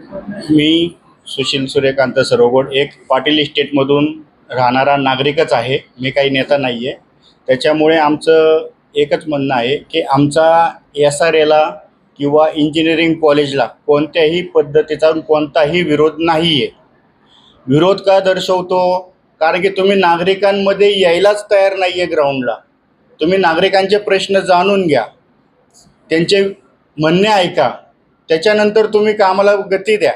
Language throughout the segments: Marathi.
मी सुशील सूर्यकांत सरोगोड एक पाटील इस्टेटमधून राहणारा नागरिकच आहे. मी काही नेता नाही आहे त्याच्यामुळे आमचं एकच म्हणणं आहे की आमचा एस आर एला किंवा इंजिनिअरिंग कॉलेजला कोणत्याही पद्धतीचा कोणताही विरोध नाही आहे विरोध का दर्शवतो? कारण की तुम्ही नागरिकांमध्ये यायलाच तयार नाही आहे ग्राउंडला तुम्ही नागरिकांचे प्रश्न जाणून घ्या. त्यांचे म्हणणे ऐका. त्याच्यानंतर तुम्ही कामाला गती द्या.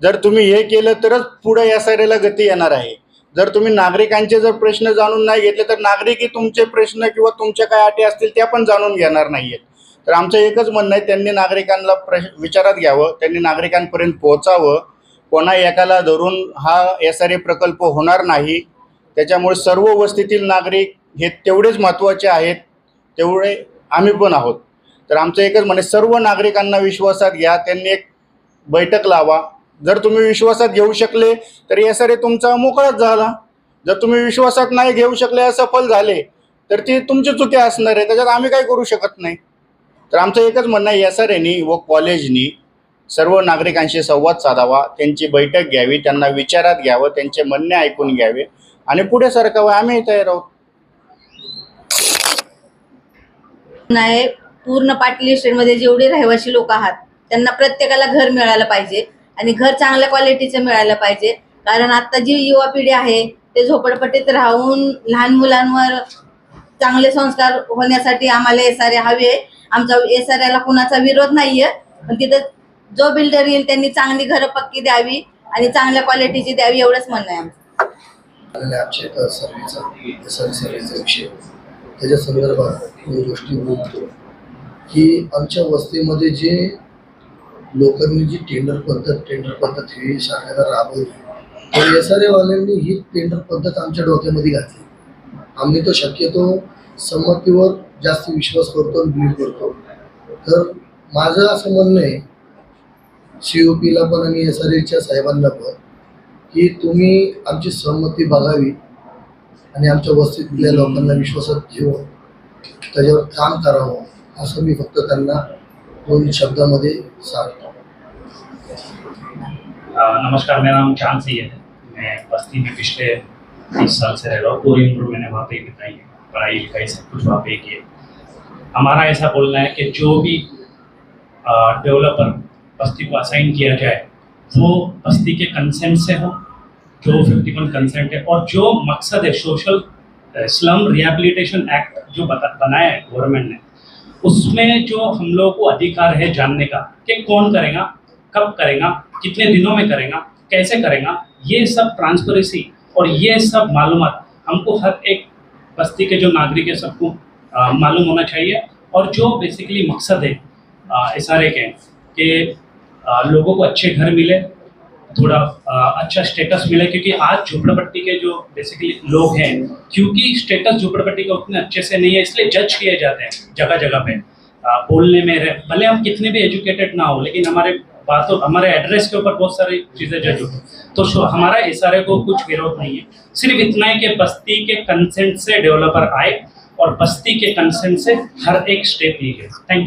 जर तुम्ही हे केलं तरच पुढे या साईडला गती येणार आहे. जर तुम्ही नागरिकांचे जर प्रश्न जाणून नाही घेतले तर नागरिकही तुमचे प्रश्न किंवा तुमच्या काय अटी असतील त्या पण जाणून घेणार नाही आहेत तर आमचं एकच म्हणणं आहे त्यांनी नागरिकांना प्र विचारात घ्यावं त्यांनी नागरिकांपर्यंत पोहोचावं. कोणा एकाला धरून हा एस आर ए प्रकल्प होणार नाही. त्याच्यामुळे सर्व वस्तीतील नागरिक हे तेवढेच महत्त्वाचे आहेत तेवढे आम्ही पण आहोत. तर आमचं एकच म्हणे सर्व नागरिकांना विश्वासात घ्या त्यांनी एक बैठक लावा. जर तुम्ही विश्वासात घेऊ शकले तर एस आर ए तुमचा मोकळाच झाला. जर तुम्ही विश्वासात नाही घेऊ शकले असफल झाले तर ती तुमची चुकी असणार आहे त्याच्यात आम्ही काही करू शकत नाही. तर आमचं एकच म्हणणं आहे एस आर एनी व कॉलेजनी सर्व नागरिकांशी संवाद साधावा त्यांची बैठक घ्यावी त्यांना विचारात घ्यावं त्यांचे म्हणणे ऐकून घ्यावे आणि पुढे सरकावं आम्ही तयार आहोत. नाही पूर्ण पाटील इस्टेटमध्ये जेवढे रहिवासी लोक आहात त्यांना प्रत्येकाला घर मिळालं पाहिजे आणि घर चांगल्या क्वालिटीचं मिळालं पाहिजे. कारण आता जी युवा पिढी आहे ते झोपडपट्टीत राहून लहान मुलांवर चांगले संस्कार होण्यासाठी आम्हाला एस आर हवे आमचा एस आर कुणाचा विरोध नाहीये. पण तिथं जो बिल्डर येईल त्यांनी चांगली घरं पक्की द्यावी आणि चांगल्या क्वालिटीची द्यावी एवढंच म्हणणं आहे आमचं. आमच्या विषय त्याच्या संदर्भात मी गोष्टी बोलतो. की आमच्या वस्तीमध्ये जे लोकांनी जी टेंडर पद्धत टेंडर पद्धत ही शाळेला राबवली तर एस आर एवाल्यांनी ही टेंडर पद्धत आमच्या डोक्यामध्ये घातली. आम्ही तो शक्यतो संमतीवर जास्त विश्वास करतो आणि बिलीव करतो तर माझं असं म्हणणं आहे सी ओ पीला पण आणि एस आर एच्या साहेबांना पण की तुम्ही आमची सहमती बघावी आणि आमच्या वस्तीतल्या लोकांना विश्वासात घेऊन त्याच्यावर काम करावं. मी फक्त त्यांना दोन शब्दामध्ये सांगतो. नमस्कार, मेरा नाम चाँद सैयद है। मैं बस्ती में पिछले तीस साल से रह रहा हूँ। पूरी उम्र मैंने वहाँ पे ही बिताई है। पढ़ाई लिखाई सब कुछ वहाँ पे किए हमारा ऐसा बोलना है कि जो भी डेवलपर बस्ती को असाइन किया जाए, वो बस्ती के कंसेंट से हो, जो फिफ्टी वन कंसेंट है, और जो मकसद है सोशल स्लम रिहेबिलिटेशन एक्ट जो बता, बनाया है गवर्नमेंट ने उसमें जो हम लोगों को अधिकार है जानने का, कि कौन करेगा, कब करेगा, कितने दिनों में करेगा, कैसे करेगा, ये सब ट्रांसपेरेंसी और ये सब मालूम हमको हर एक बस्ती के जो नागरिक है सबको मालूम होना चाहिए। और जो बेसिकली मकसद है एस आर ए के कि लोगों को अच्छे घर मिले थोड़ा अच्छा स्टेटस मिले क्योंकि आज झोपड़पट्टी के जो बेसिकली लोग हैं क्योंकि स्टेटस झोपड़पट्टी का उतने अच्छे से नहीं है इसलिए जज किए जाते हैं जगह जगह पे। अ, बोलने में भले हम कितने भी एजुकेटेड ना हो लेकिन हमारे बातों हमारे एड्रेस के ऊपर बहुत सारी चीज़ें जज होती तो हमारा एस को कुछ विरोध नहीं है। सिर्फ़ इतना है कि बस्ती के कंसेंट से डेवलपर आए और बस्ती के कंसेंट से हर एक स्टेप ली है थैंक